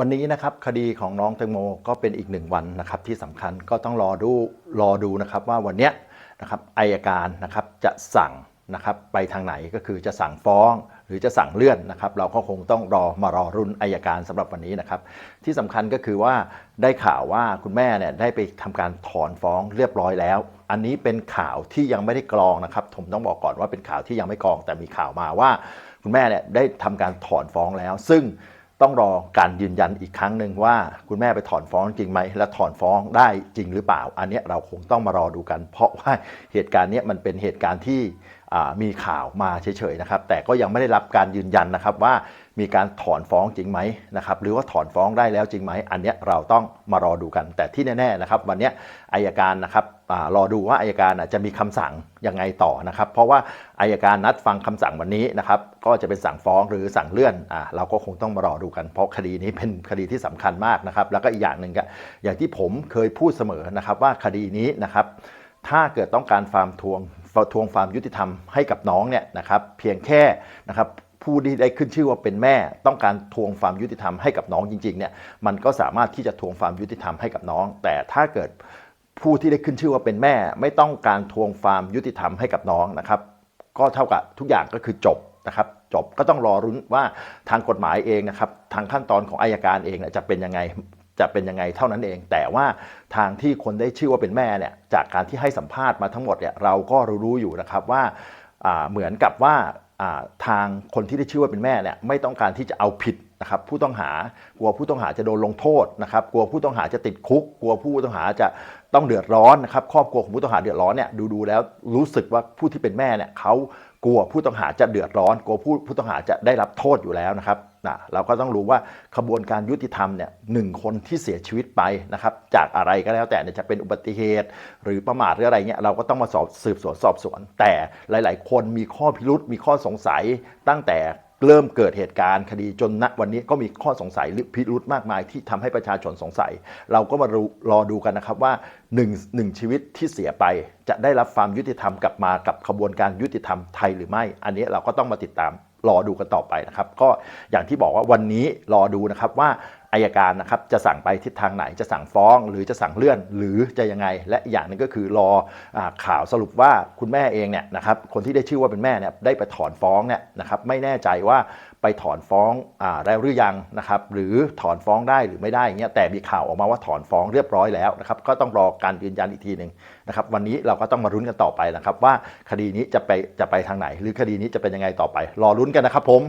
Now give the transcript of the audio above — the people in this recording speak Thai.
วันนี้นะครับคดีของน้องแตงโมก็เป็นอีกหนึ่งวันนะครับที่สำคัญก็ต้องรอดูรอดูนะครับว่าวันนี้นะครับอายการนะครับจะสั่งนะครับไปทางไหนก็คือจะสั่งฟ้องหรือจะสั่งเลื่อนนะครับ เราก็คงต้องรอมารอรุนอายการสำหรับวันนี้นะครับ ที่สำคัญก็คือว่าได้ข่าวว่าคุณแม่เนี่ยได้ไปทำการถอนฟ้องเรียบร้อยแล้ว อันนี้เป็นข่าวที่ยังไม่ได้กรองนะครับผมต้องบอกก่อนว่าเป็นข่าวที่ยังไม่กรอง แต่มีข่าวมาว่า คุณแม่เนี่ยได้ทำการถอนฟ้องแล้ว ซึ่ง ต้องรอการยืนยันอีกครั้งหนึ่งว่าคุณแม่ไปถอนฟ้องจริงไหมและถอนฟ้องได้จริงหรือเปล่า อันนี้เราคงต้องมารอดูกัน เพราะว่าเหตุการณ์นี้มันเป็นเหตุการณ์ที่ มีข่าวมาเฉยๆนะครับ แต่ก็ยังไม่ได้รับการยืนยันนะครับว่ามีการถอนฟ้องจริงไหมนะครับหรือว่าถอนฟ้องได้แล้วจริงไหมอันเนี้ยเราต้องมารอดูกัน แต่ที่แน่ๆนะครับวันนี้อายการนะครับอรอดูว่าอายการจะมีคำสั่งยังไงต่อนะครับ เพราะว่าอายการนัดฟังคำสั่งวันนี้นะครับก็จะเป็นสั่งฟ้องหรือสั่งเลื่อนอ่าเราก็คงต้องมารอดูกัน เพราะคดีนี้เป็นคดีที่สำคัญมากนะครับ แล้วก็อีกอย่างหนึ่งก็อย่างที่ผมเคยพูดเสมอนะครับว่าคดีนี้นะครับถ้าเกิดต้องการฟาร์มทวง ทวงความยุติธรรมให้กับน้องเนี่ยนะครับเพียงแค่นะครับผู้ที่ได้ขึ้นชื่อว่าเป็นแม่ ต้องการทวงความยุติธรรมให้กับน้องจริงๆเนี่ยมันก็สามารถที่จะทวงความยุติธรรมให้กับน้อง แต่ถ้าเกิดผู้ที่ได้ขึ้นชื่อว่าเป็นแม่ ไม่ต้องการทวงความยุติธรรมให้กับน้องนะครับก็เท่ากับทุกอย่างก็คือจบนะครับจบก็ต้องรอรุ้นว่าทางกฎหมายเองนะครับทางขั้นตอนของอายการเองจะเป็นยังไง จะเป็นยังไงเท่านั้นเอง แต่ว่าทางที่คนได้ชื่อว่าเป็นแม่เนี่ยจากการที่ให้สัมภาษณ์มาทั้งหมดเนี่ยเราก็รู้อยู่นะครับว่าเหมือนกับว่าทางคนที่ได้ชื่อว่าเป็นแม่เนี่ยไม่ต้องการที่จะเอาผิดนะครับผู้ต้องหากลัวผู้ต้องหาจะโดนลงโทษนะครับกลัวผู้ต้องหาจะติดคุก กลัวผู้ต้องหาจะต้องเดือดร้อนนะครับครอบครัวของผู้ต้องหาเดือดร้อนเนี่ยดูๆแล้วรู้สึกว่าผู้ที่เป็นแม่เนี่ยเขากลัวผู้ต้องหาจะเดือดร้อน กลัวผู้ผู้ต้องหาจะได้รับโทษอยู่แล้วนะครับนะเราก็ต้องรู้ว่าขบวนการยุติธรรมเนี่ยหนึ่งคนที่เสียชีวิตไปนะครับจากอะไรก็แล้วแต่เนี่ยจะเป็นอุบัติเหตุ หรือประมาทหรืออะไรเงี้ยเราก็ต้องมาสอบสืบสวนสอบสวน แต่หลาย ๆ คนมีข้อพิรุษมีข้อสงสัยตั้งแต่เริ่มเกิดเหตุการณ์คดีจนณวันนี้ก็มีข้อสงสัยหรือพิรุธมากมายที่ทำให้ประชาชนสงสัย เราก็มารรอดูกันนะครับว่าหนึ่งหนึ่งชีวิตที่เสียไป จะได้รับความยุติธรรมกลับมากับขบวนการยุติธรรมไทยหรือไม่ อันนี้เราก็ต้องมาติดตามรอดูกันต่อไปนะครับ ก็อย่างที่บอกว่าวันนี้รอดูนะครับว่าอายการนะครับจะสั่งไปทิศทางไหนจะสั่งฟ้อง หรือจะสั่งเลื่อน หรือจะยังไง และอย่างนึงก็คือรออข่าวสรุปว่าคุณแม่เองเนี่ยนะครับคนที่ได้ชื่อว่าเป็นแม่เนี่ยได้ไปถอนฟ้องเนี่ยนะครับไม่แน่ใจว่าไปถอนฟ้องอ่าแล้วหรือยังนะครับหรือถอนฟ้องได้หรือไม่ได้เงี้ยแต่มีข่าวออกมาว่าถอนฟ้องเรียบร้อยแล้วนะครับก็ต้องรอการยืนยันอีกทีหนึ่งนะครับวันนี้เราก็ต้องมารุ้นกันต่อไปนะครับว่าคดีนี้จะไปจะไปทางไหน หรือคดีนี้จะเป็นยังไงต่อไป รอรุ้นกันนะครับผม